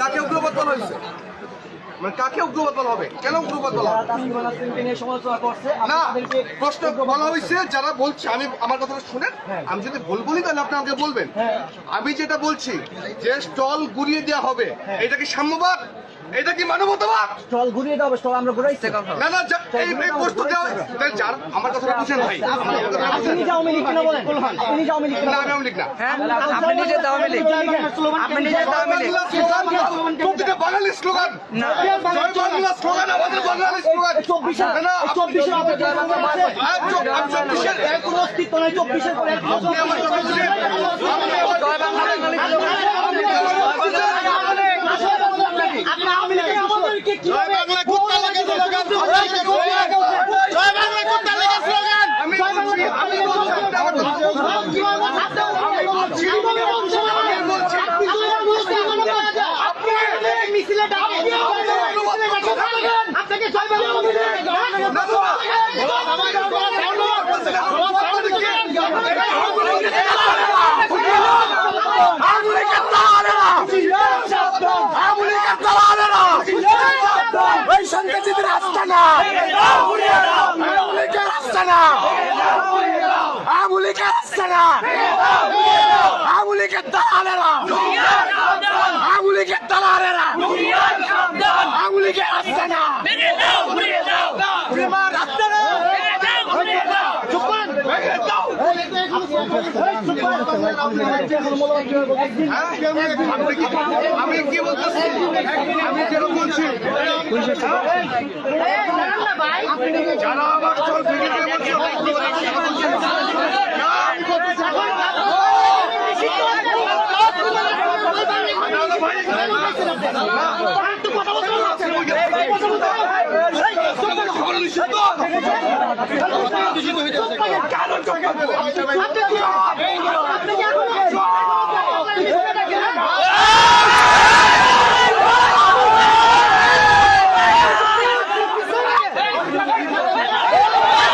কাকে উগ্রবাদ বলা হয়েছে মানে কাকে উগ্রবাদ বলা হবে? কেন উগ্রবাদ বলা না প্রশ্ন বলা হয়েছে যারা বলছে আমি আমার কথাটা শুনেন আমি যদি ভুল বলি তাহলে আপনি আমাকে বলবেন। আমি যেটা বলছি যে স্টল গুড়িয়ে দেওয়া হবে এটা কি সাম্যবাদ? এটা কি মানবতাবাদ? স্টল ঘুরিয়ে দাও স্টল আমরা ঘুরাইছি। না না এই এই প্রশ্ন তাহলে যার আমার কথাটা বুঝেন ভাই। আপনি। নিজে আওয়ামী লীগ কিনা বলেন আপনি নিজে আওয়ামী লীগ না আমি লীগ না। আপনি নিজে আওয়ামী লীগ আপনি নিজে লীগ বাংলা স্লোগান প্রতিটা বাঙালি স্লোগান। জয় বাংলা স্লোগান আমাদের বাঙালি স্লোগান। চব্বিশের না, না, চব্বিশের আমি চব- আমি কোনো অস্তিত্ব নাই চব্বিশের পরে আপনি আমার কথা বুঝেন আপনি আমার জয় বাংলা বাঙালি আপনাকে জয় বাংলা ওই সন্ত্রাসীদের আস্তানা আমুলিকের আস্তানা আমুলিকের আস্তানা আমুলিকের দালালেরা আমুলিকের দালালেরা আমুলিকের আস্তানা বিমান আমি কি বলতেছি আমি কেন বলছি যারা আমার চল ভেঙে বলছে না, আমি কারণ